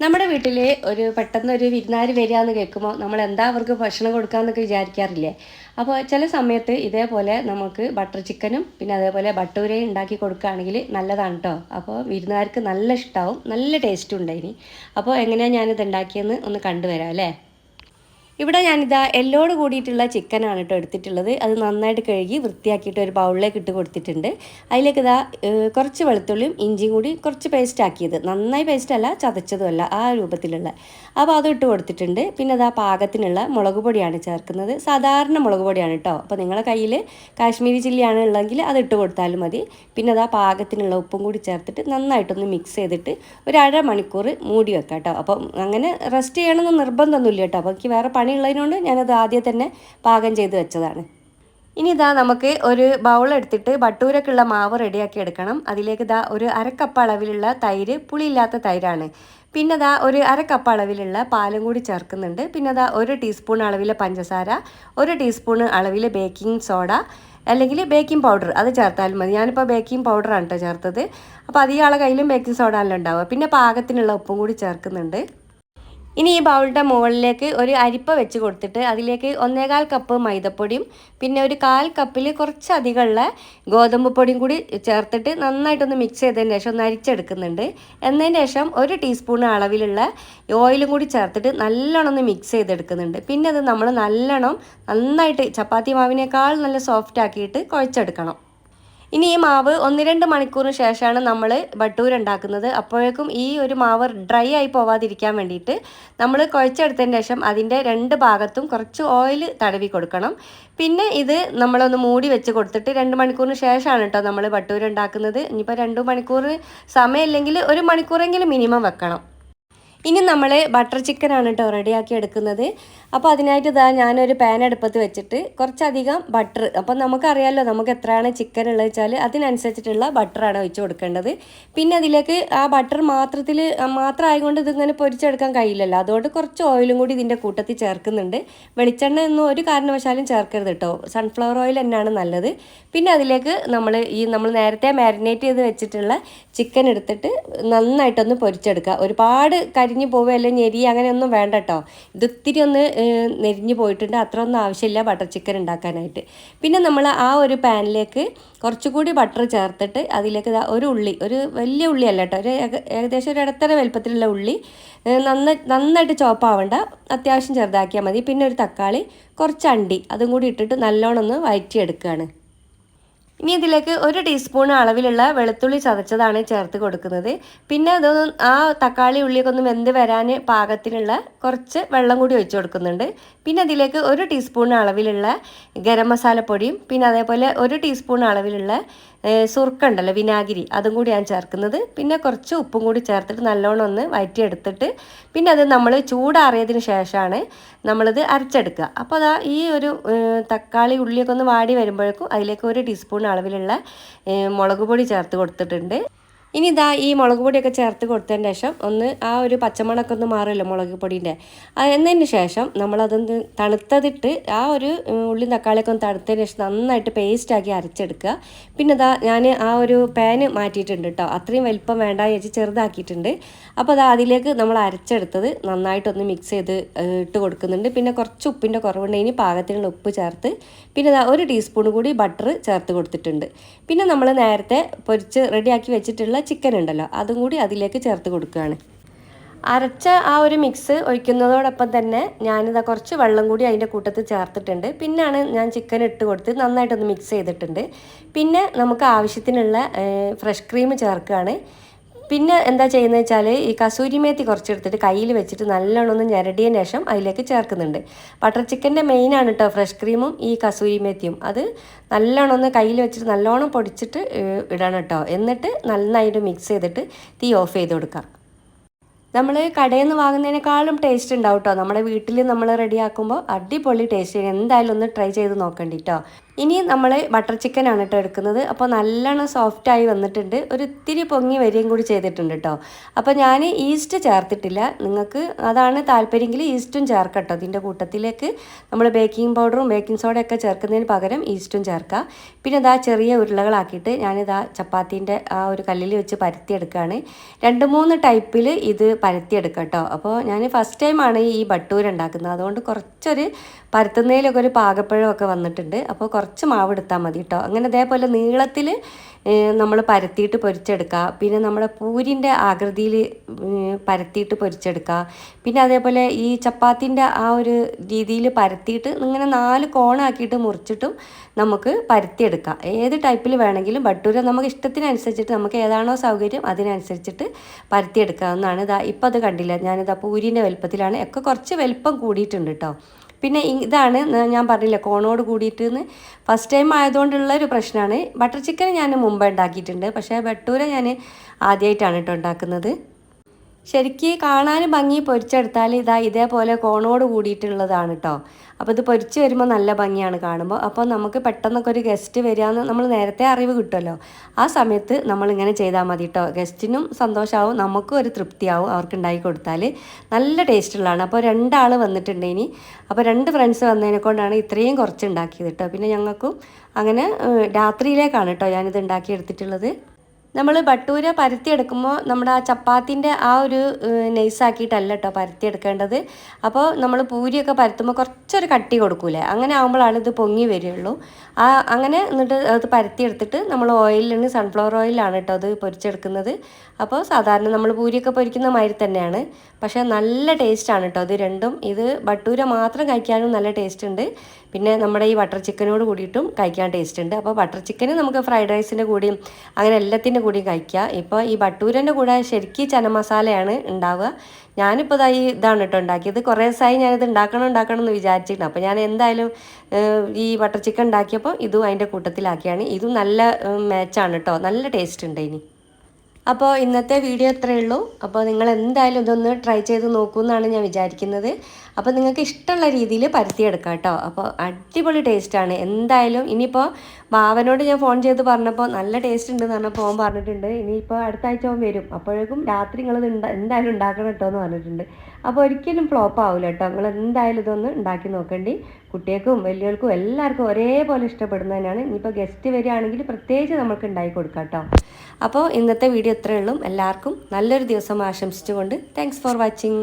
നമ്മുടെ വീട്ടിൽ ഒരു പെട്ടെന്ന് ഒരു വിരുന്നാർ വരിക എന്ന് കേൾക്കുമ്പോൾ നമ്മൾ എന്താ അവർക്ക് ഭക്ഷണം കൊടുക്കാമെന്നൊക്കെ വിചാരിക്കാറില്ലേ? അപ്പോൾ ചില സമയത്ത് ഇതേപോലെ നമുക്ക് ബട്ടർ ചിക്കനും പിന്നെ അതേപോലെ ബട്ടൂരയും ഉണ്ടാക്കി കൊടുക്കുകയാണെങ്കിൽ നല്ലതാണ് കേട്ടോ അപ്പോൾ വിരുന്നുകാർക്ക് നല്ല ഇഷ്ടമാവും നല്ല ടേസ്റ്റും ഉണ്ടായിനി. അപ്പോൾ എങ്ങനെയാണ് ഞാനിത് ഉണ്ടാക്കിയെന്ന് ഒന്ന് കണ്ടുവരാം അല്ലേ? ഇവിടെ ഞാനിതാ എല്ലോട് കൂടിയിട്ടുള്ള ചിക്കനാണ് കേട്ടോ എടുത്തിട്ടുള്ളത്. അത് നന്നായിട്ട് കഴുകി വൃത്തിയാക്കിയിട്ട് ഒരു ബൗളിലേക്ക് ഇട്ട് കൊടുത്തിട്ടുണ്ട്. അതിലേക്ക് ഇതാ കുറച്ച് വെളുത്തുള്ളിയും ഇഞ്ചിയും കൂടി കുറച്ച് പേസ്റ്റ് ആക്കിയത്. നന്നായി പേസ്റ്റ് അല്ല ചതച്ചതുമല്ല ആ രൂപത്തിലുള്ള. അപ്പോൾ അതും ഇട്ട് കൊടുത്തിട്ടുണ്ട്. പിന്നെ അതാ പാകത്തിനുള്ള മുളക് പൊടിയാണ് ചേർക്കുന്നത്. സാധാരണ മുളക് പൊടിയാണ് കേട്ടോ. അപ്പോൾ നിങ്ങളുടെ കയ്യിൽ കാശ്മീരി ചില്ലിയാണ് ഉള്ളതെങ്കിൽ അത് ഇട്ട് കൊടുത്താലും മതി. പിന്നെ അതാ പാകത്തിനുള്ള ഉപ്പും കൂടി ചേർത്തിട്ട് നന്നായിട്ടൊന്ന് മിക്സ് ചെയ്തിട്ട് ഒരു അര മണിക്കൂർ മൂടി വെക്കാം കേട്ടോ. അപ്പം അങ്ങനെ റെസ്റ്റ് ചെയ്യണമെന്ന് നിർബന്ധമൊന്നുമില്ല കേട്ടോ. അപ്പോൾ എനിക്ക് വേറെ പണിയുള്ളതിനോണ്ട് ഞാനത് ആദ്യം തന്നെ പാകം ചെയ്ത് വെച്ചതാണ്. ഇനി ഇതാ നമുക്ക് ഒരു ബൗൾ എടുത്തിട്ട് ബട്ടൂരക്കുള്ള മാവ് റെഡിയാക്കി എടുക്കണം. അതിലേക്ക് ഇതാ ഒരു അരക്കപ്പ് അളവിലുള്ള തൈര് പുളിയില്ലാത്ത തൈരാണ്. പിന്നെ ഇതാ ഒരു അരക്കപ്പ് അളവിലുള്ള പാലും കൂടി ചേർക്കുന്നുണ്ട്. പിന്നെ ഇതാ ഒരു ടീസ്പൂൺ അളവിലെ പഞ്ചസാര ഒരു ടീസ്പൂൺ അളവിൽ ബേക്കിംഗ് സോഡ അല്ലെങ്കിൽ ബേക്കിംഗ് പൗഡർ അത് ചേർത്താലും മതി. ഞാനിപ്പോൾ ബേക്കിംഗ് പൗഡറാണ് കേട്ടോ ചേർത്തത്. അപ്പോൾ അധികം ആളെ കയ്യിലും ബേക്കിംഗ് സോഡ അല്ല ഉണ്ടാവുക. പിന്നെ പാകത്തിനുള്ള ഉപ്പും കൂടി ചേർക്കുന്നുണ്ട്. ഇനി ഈ ബൗളിന്റെ മുകളിലേക്ക് ഒരു അരിപ്പ വെച്ച് കൊടുത്തിട്ട് അതിലേക്ക് ഒന്നേകാൽ കപ്പ് മൈദപ്പൊടിയും പിന്നെ ഒരു കാൽ കപ്പിൽ കുറച്ചധികമുള്ള ഗോതമ്പ് പൊടിയും കൂടി ചേർത്തിട്ട് നന്നായിട്ടൊന്ന് മിക്സ് ചെയ്തതിന് ശേഷം ഒന്ന് അരിച്ചെടുക്കുന്നുണ്ട്. എന്നതിന് ശേഷം ഒരു ടീസ്പൂൺ അളവിലുള്ള ഓയിലും കൂടി ചേർത്തിട്ട് നല്ലോണം ഒന്ന് മിക്സ് ചെയ്തെടുക്കുന്നുണ്ട്. പിന്നെ അത് നമ്മൾ നല്ലോണം നന്നായിട്ട് ചപ്പാത്തി മാവിനേക്കാൾ നല്ല സോഫ്റ്റ് ആക്കിയിട്ട് കുഴച്ചെടുക്കണം. ഇനി ഈ മാവ് ഒന്ന് രണ്ട് മണിക്കൂറിന് ശേഷമാണ് നമ്മൾ ബട്ടൂര ഉണ്ടാക്കുന്നത്. അപ്പോഴേക്കും ഈ ഒരു മാവ് ഡ്രൈ ആയി പോവാതിരിക്കാൻ വേണ്ടിയിട്ട് നമ്മൾ കുഴച്ചെടുത്തതിന് ശേഷം അതിന്റെ രണ്ട് ഭാഗത്തും കുറച്ച് ഓയിൽ തടവി കൊടുക്കണം. പിന്നെ ഇത് നമ്മളൊന്ന് മൂടി വെച്ച് കൊടുത്തിട്ട് രണ്ട് മണിക്കൂറിന് ശേഷമാണ് കേട്ടോ നമ്മൾ ബട്ടൂര ഉണ്ടാക്കുന്നത്. ഇനിയിപ്പോൾ രണ്ട് മണിക്കൂർ സമയമില്ലെങ്കിൽ ഒരു മണിക്കൂറെങ്കിലും മിനിമം വെക്കണം. ഇനി നമ്മൾ ബട്ടർ ചിക്കനാണ് കേട്ടോ റെഡിയാക്കി എടുക്കുന്നത്. അപ്പോൾ അതിനായിട്ട് ഇതാ ഞാനൊരു പാൻ അടുപ്പത്ത് വെച്ചിട്ട് കുറച്ചധികം ബട്ടർ അപ്പം നമുക്കറിയാമല്ലോ നമുക്ക് എത്രയാണ് ചിക്കൻ ഉള്ളത് വെച്ചാൽ അതിനനുസരിച്ചിട്ടുള്ള ബട്ടറാണ് വെച്ച് കൊടുക്കേണ്ടത്. പിന്നെ അതിലേക്ക് ആ ബട്ടർ മാത്രത്തിൽ മാത്രം ആയതുകൊണ്ട് ഇതിങ്ങനെ പൊരിച്ചെടുക്കാൻ കഴിയില്ലല്ലോ. അതുകൊണ്ട് കുറച്ച് ഓയിലും കൂടി ഇതിന്റെ കൂട്ടത്തിൽ ചേർക്കുന്നുണ്ട്. വെളിച്ചെണ്ണ ഒന്നും ഒരു കാരണവശാലും ചേർക്കരുത് കേട്ടോ സൺഫ്ലവർ ഓയിൽ തന്നെയാണ് നല്ലത്. പിന്നെ അതിലേക്ക് നമ്മൾ ഈ നമ്മൾ നേരത്തെ മാരിനേറ്റ് ചെയ്ത് വെച്ചിട്ടുള്ള ചിക്കൻ എടുത്തിട്ട് നന്നായിട്ടൊന്ന് പൊരിച്ചെടുക്കുക. ഒരുപാട് കരിഞ്ഞു പോവുക അല്ലെങ്കിൽ ഞെരി അങ്ങനെയൊന്നും വേണ്ട കേട്ടോ ഇത് ഇത്തിരി ഒന്ന് നെരിഞ്ഞു പോയിട്ടുണ്ട്. അത്ര ഒന്നും ആവശ്യമില്ല ബട്ടർ ചിക്കൻ ഉണ്ടാക്കാനായിട്ട്. പിന്നെ നമ്മൾ ആ ഒരു പാനിലേക്ക് കുറച്ചുകൂടി ബട്ടർ ചേർത്തിട്ട് അതിലേക്ക് ഒരു ഉള്ളി ഒരു വലിയ ഉള്ളി അല്ല കേട്ടോ. ഒരു ഏക- ഏകദേശം ഒരു ഇടത്തര വലുപ്പത്തിലുള്ള ഉള്ളി നന്നായി നന്ന നന്നായിട്ട് ചോപ്പാവണ്ട അത്യാവശ്യം ചെറുതാക്കിയാൽ മതി. പിന്നെ ഒരു തക്കാളി കുറച്ച് അണ്ടി അതും കൂടി ഇട്ടിട്ട് നല്ലോണം ഒന്ന് വഴറ്റിയെടുക്കുകയാണ് ഇനി ഇതിലേക്ക് ഒരു ടീസ്പൂൺ അളവിലുള്ള വെളുത്തുള്ളി ചതച്ചതാണ് ചേർത്ത് കൊടുക്കുന്നത്. പിന്നെ അതൊന്ന് ആ തക്കാളി ഉള്ളിയൊക്കെ ഒന്ന് വെന്ത് വരാൻ പാകത്തിനുള്ള കുറച്ച് വെള്ളം കൂടി ഒഴിച്ചു കൊടുക്കുന്നുണ്ട്. പിന്നെ അതിലേക്ക് ഒരു ടീസ്പൂൺ അളവിലുള്ള ഗരം മസാലപ്പൊടിയും പിന്നെ അതേപോലെ ഒരു ടീസ്പൂൺ അളവിലുള്ള ഏഹ്, സുർക്ക ഉണ്ടല്ലോ വിനാഗിരി. അതും കൂടി ഞാൻ ചേർക്കുന്നത്. പിന്നെ കുറച്ച് ഉപ്പും കൂടി ചേർത്തിട്ട് നല്ലോണം ഒന്ന് വഴറ്റിയെടുത്തിട്ട് പിന്നെ അത് നമ്മൾ ചൂടാറിയതിന് ശേഷമാണ് നമ്മളിത് അരച്ചെടുക്കുക. അപ്പോൾ അതാ ഈ ഒരു തക്കാളി ഉള്ളിയൊക്കെ ഒന്ന് വാടി വരുമ്പോഴേക്കും അതിലേക്ക് ഒരു ടീസ്പൂൺ അളവിലുള്ള മുളക് പൊടി ചേർത്ത് കൊടുത്തിട്ടുണ്ട്. ഇനി ഇതാ ഈ മുളക് പൊടിയൊക്കെ ചേർത്ത് കൊടുത്തതിന് ശേഷം ഒന്ന് ആ ഒരു പച്ചമണമൊക്കെ ഒന്ന് മാറുമല്ലോ മുളക് പൊടീന്റെ. എന്നതിന് ശേഷം നമ്മളതൊന്ന് തണുത്തതിട്ട് ആ ഒരു ഉള്ളി തക്കാളിയൊക്കെ ഒന്ന് തണുത്തതിന് ശേഷം നന്നായിട്ട് പേസ്റ്റാക്കി അരച്ചെടുക്കുക. പിന്നെ ഇതാ ഞാൻ ആ ഒരു പാന് മാറ്റിയിട്ടുണ്ട് കേട്ടോ അത്രയും വലിപ്പം വേണ്ട വെച്ച് ചെറുതാക്കിയിട്ടുണ്ട്. അപ്പോൾ അതാ അതിലേക്ക് നമ്മൾ അരച്ചെടുത്തത് നന്നായിട്ടൊന്ന് മിക്സ് ചെയ്ത് ഇട്ട് കൊടുക്കുന്നുണ്ട്. പിന്നെ കുറച്ച് ഉപ്പിന്റെ കുറവുണ്ട്. ഇനി പാകത്തിനുള്ള ഉപ്പ് ചേർത്ത് പിന്നെ ഒരു ടീസ്പൂൺ കൂടി ബട്ടർ ചേർത്ത് കൊടുത്തിട്ടുണ്ട്. പിന്നെ നമ്മൾ നേരത്തെ പൊരിച്ച് റെഡിയാക്കി വെച്ചിട്ടുള്ള ചിക്കൻ ഉണ്ടല്ലോ അതും കൂടി അതിലേക്ക് ചേർത്ത് കൊടുക്കുകയാണ്. അരച്ച ആ ഒരു മിക്സ് ഒഴിക്കുന്നതോടൊപ്പം തന്നെ ഞാനിതാ കുറച്ച് വെള്ളം കൂടി അതിന്റെ കൂട്ടത്തിൽ ചേർത്തിട്ടുണ്ട്. പിന്നാണ് ഞാൻ ചിക്കൻ ഇട്ട് കൊടുത്ത് നന്നായിട്ടൊന്ന് മിക്സ് ചെയ്തിട്ടുണ്ട്. പിന്നെ നമുക്ക് ആവശ്യത്തിനുള്ള ഫ്രഷ് ക്രീം ചേർക്കുകയാണ്. പിന്നെ എന്താ ചെയ്യുന്നത് വെച്ചാൽ ഈ കസൂരി മേത്തി കുറച്ചെടുത്തിട്ട് കയ്യിൽ വെച്ചിട്ട് നല്ലോണം ഒന്ന് ശേഷം അതിലേക്ക് ചേർക്കുന്നുണ്ട്. ബട്ടർ ചിക്കന്റെ മെയിനാണ് കേട്ടോ ഫ്രഷ് ക്രീമും ഈ കസൂരി മേത്തിയും. അത് നല്ലോണം ഒന്ന് കയ്യിൽ വെച്ചിട്ട് നല്ലോണം പൊടിച്ചിട്ട് ഇടണം കേട്ടോ എന്നിട്ട് നന്നായിട്ട് മിക്സ് ചെയ്തിട്ട് തീ ഓഫ് ചെയ്ത് കൊടുക്കുക നമ്മൾ കടയിൽ നിന്ന് വാങ്ങുന്നതിനേക്കാളും ടേസ്റ്റ് ഉണ്ടാവും കേട്ടോ നമ്മുടെ വീട്ടിൽ നമ്മൾ റെഡിയാക്കുമ്പോൾ അടിപൊളി ടേസ്റ്റ് എന്തായാലും ഒന്ന് ട്രൈ ചെയ്ത് നോക്കണ്ടി കേട്ടോ ഇനി നമ്മൾ ബട്ടർ ചിക്കൻ ആണ് കേട്ടോ എടുക്കുന്നത്. അപ്പോൾ നല്ലോണം സോഫ്റ്റായി വന്നിട്ടുണ്ട്. ഒരു ഇത്തിരി പൊങ്ങി വരികയും കൂടി ചെയ്തിട്ടുണ്ട് കേട്ടോ അപ്പോൾ ഞാൻ ഈസ്റ്റ് ചേർത്തിട്ടില്ല. നിങ്ങൾക്ക് അതാണ് താല്പര്യമെങ്കിൽ ഈസ്റ്റും ചേർക്കട്ടോ ഇതിന്റെ കൂട്ടത്തിലേക്ക് നമ്മൾ ബേക്കിംഗ് പൗഡറും ബേക്കിംഗ് സോഡയൊക്കെ ചേർക്കുന്നതിന് പകരം ഈസ്റ്റും ചേർക്കുക പിന്നെ ഇതാ ചെറിയ ഉരുളകളാക്കിയിട്ട് ഞാനിതാ ചപ്പാത്തീന്റെ ആ ഒരു കല്ലിൽ വെച്ച് പരത്തിയെടുക്കുകയാണ് രണ്ട് മൂന്ന് ടൈപ്പിൽ ഇത് പരത്തിയെടുക്കാം കേട്ടോ അപ്പോൾ ഞാൻ ഫസ്റ്റ് ടൈമാണ് ഈ ബട്ടൂര ഉണ്ടാക്കുന്നത്. അതുകൊണ്ട് കുറച്ചൊരു പരത്തുന്നതിലൊക്കെ ഒരു പാകപ്പഴമൊക്കെ വന്നിട്ടുണ്ട്. അപ്പോൾ കുറച്ച് മാവ് എടുത്താൽ മതി കേട്ടോ അങ്ങനെ അതേപോലെ നീളത്തിൽ നമ്മൾ പരത്തിയിട്ട് പൊരിച്ചെടുക്കുക പിന്നെ നമ്മുടെ പൂരിന്റെ ആകൃതിയിൽ പരത്തിയിട്ട് പൊരിച്ചെടുക്കുക പിന്നെ അതേപോലെ ഈ ചപ്പാത്തിന്റെ ആ ഒരു രീതിയിൽ പരത്തിയിട്ട് ഇങ്ങനെ നാല് കോണാക്കിയിട്ട് മുറിച്ചിട്ടും നമുക്ക് പരത്തിയെടുക്കാം. ഏത് ടൈപ്പിൽ വേണമെങ്കിലും ബട്ടൂര നമുക്ക് ഇഷ്ടത്തിനനുസരിച്ചിട്ട് നമുക്ക് ഏതാണോ സൗകര്യം അതിനനുസരിച്ചിട്ട് പരത്തിയെടുക്കാവുന്നതാണ്. ഇതാ ഇപ്പോൾ അത് കണ്ടില്ല? ഞാനിതാ പൂരിന്റെ വലുപ്പത്തിലാണ്. ഒക്കെ കുറച്ച് വലുപ്പം കൂടിയിട്ടുണ്ട് കേട്ടോ പിന്നെ ഇതാണ് ഞാൻ പറഞ്ഞില്ല കോണോട് കൂടിയിട്ട് ഫസ്റ്റ് ടൈം ആയതുകൊണ്ടുള്ള ഒരു പ്രശ്നമാണ് ബട്ടർ ചിക്കൻ ഞാൻ മുമ്പ് ഉണ്ടാക്കിയിട്ടുണ്ട്. പക്ഷേ ബട്ടൂര ഞാൻ ആദ്യമായിട്ടാണ് കേട്ടോ ഉണ്ടാക്കുന്നത്. ശരിക്ക് കാണാൻ ഭംഗി പൊരിച്ചെടുത്താൽ ഇതാ ഇതേപോലെ കോണോട് കൂടിയിട്ടുള്ളതാണ് കേട്ടോ അപ്പോൾ ഇത് പൊരിച്ച് വരുമ്പോൾ നല്ല ഭംഗിയാണ് കാണുമ്പോൾ. അപ്പോൾ നമുക്ക് പെട്ടെന്നൊക്കെ ഒരു ഗസ്റ്റ് വരികയെന്ന് നമ്മൾ നേരത്തെ അറിവ് കിട്ടുമല്ലോ. ആ സമയത്ത് നമ്മളിങ്ങനെ ചെയ്താൽ മതി കേട്ടോ ഗസ്റ്റിനും സന്തോഷമാവും. നമുക്കും ഒരു തൃപ്തിയാവും അവർക്ക് ഉണ്ടാക്കി കൊടുത്താൽ. നല്ല ടേസ്റ്റുള്ളതാണ് അപ്പോൾ രണ്ടാൾ വന്നിട്ടുണ്ട് ഇനി. അപ്പോൾ രണ്ട് ഫ്രണ്ട്സ് വന്നതിനെ കൊണ്ടാണ് ഇത്രയും കുറച്ച് ഉണ്ടാക്കിയത് കേട്ടോ പിന്നെ ഞങ്ങൾക്കും അങ്ങനെ രാത്രിയിലേക്കാണ് കേട്ടോ ഞാനിത് ഉണ്ടാക്കിയെടുത്തിട്ടുള്ളത്. നമ്മൾ ബട്ടൂര പരത്തിയെടുക്കുമ്പോൾ നമ്മുടെ ആ ചപ്പാത്തിന്റെ ആ ഒരു നൈസാക്കിയിട്ടല്ല കേട്ടോ പരത്തിയെടുക്കേണ്ടത് അപ്പോൾ നമ്മൾ പൂരിയൊക്കെ പരത്തുമ്പോൾ കുറച്ചൊരു കട്ടി കൊടുക്കൂലേ? അങ്ങനെ ആകുമ്പോഴാണ് ഇത് പൊങ്ങി വരികയുള്ളൂ. ആ അങ്ങനെ എന്നിട്ട് അത് പരത്തിയെടുത്തിട്ട് നമ്മൾ ഓയിലിന് സൺഫ്ലവർ ഓയിലാണ് കേട്ടോ അത് പൊരിച്ചെടുക്കുന്നത്. അപ്പോൾ സാധാരണ നമ്മൾ പൂരിയൊക്കെ പൊരിക്കുന്ന മാതിരി തന്നെയാണ്. പക്ഷേ നല്ല ടേസ്റ്റാണ് കേട്ടോ ഇത് രണ്ടും. ഇത് ബട്ടൂര മാത്രം കഴിക്കാനും നല്ല ടേസ്റ്റ് ഉണ്ട്. പിന്നെ നമ്മുടെ ഈ ബട്ടർ ചിക്കനോട് കൂടിയിട്ടും കഴിക്കാൻ ടേസ്റ്റ് ഉണ്ട്. അപ്പോൾ ബട്ടർ ചിക്കന് നമുക്ക് ഫ്രൈഡ് റൈസിന്റെ കൂടിയും അങ്ങനെ എല്ലാത്തിന്റെ കൂടിയും കഴിക്കാം. ഇപ്പോൾ ഈ ബട്ടൂരന്റെ കൂടെ ശരിക്കും ചന മസാലയാണ് ഉണ്ടാവുക. ഞാനിപ്പോൾ ഈ ഇതാണ് കേട്ടോ ഉണ്ടാക്കിയത്. കുറേ ദിവസമായി ഞാനിത് ഉണ്ടാക്കണം ഉണ്ടാക്കണം എന്ന് വിചാരിച്ചിട്ടുണ്ട്. അപ്പോൾ ഞാൻ എന്തായാലും ഈ ബട്ടർ ചിക്കൻ ഉണ്ടാക്കിയപ്പോൾ ഇതും അതിന്റെ കൂട്ടത്തിലാക്കിയാണ്. ഇതും നല്ല മാച്ചാണ് കേട്ടോ. നല്ല ടേസ്റ്റ് ഉണ്ട് ഇനി. അപ്പോൾ ഇന്നത്തെ വീഡിയോ അത്രയേ ഉള്ളൂ. അപ്പോൾ നിങ്ങൾ എന്തായാലും ഇതൊന്ന് ട്രൈ ചെയ്ത് നോക്കൂ എന്നാണ് ഞാൻ വിചാരിക്കുന്നത്. അപ്പോൾ നിങ്ങൾക്ക് ഇഷ്ടമുള്ള രീതിയിൽ പരത്തിയെടുക്കാം കേട്ടോ. അപ്പോൾ അടിപൊളി ടേസ്റ്റാണ് എന്തായാലും ഇനിയിപ്പോൾ ബാവനോട് ഞാൻ ഫോൺ ചെയ്ത് പറഞ്ഞപ്പോൾ നല്ല ടേസ്റ്റ് ഉണ്ട് എന്ന് പറഞ്ഞപ്പോൾ അവൻ പറഞ്ഞിട്ടുണ്ട്. ഇനിയിപ്പോൾ അടുത്ത ആഴ്ച വരും. അപ്പോഴേക്കും രാത്രി നിങ്ങളിത് എന്തായാലും ഉണ്ടാക്കണം കേട്ടോ എന്ന് പറഞ്ഞിട്ടുണ്ട്. അപ്പോൾ ഒരിക്കലും ഫ്ലോപ്പ് ആവില്ല കേട്ടോ നിങ്ങൾ എന്തായാലും ഇതൊന്ന് ഉണ്ടാക്കി നോക്കേണ്ടി. കുട്ടികൾക്കും വലിയവർക്കും എല്ലാവർക്കും ഒരേപോലെ ഇഷ്ടപ്പെടുന്നതിനാണ് ഇനിയിപ്പോൾ ഗസ്റ്റ് വരികയാണെങ്കിൽ പ്രത്യേകിച്ച് നമുക്ക് ഉണ്ടാക്കി കൊടുക്കാം കേട്ടോ അപ്പോൾ ഇന്നത്തെ വീഡിയോ ഇത്രയേ ഉള്ളൂ. എല്ലാവർക്കും നല്ലൊരു ദിവസം ആശംസിച്ചുകൊണ്ട് താങ്ക്സ് ഫോർ വാച്ചിങ്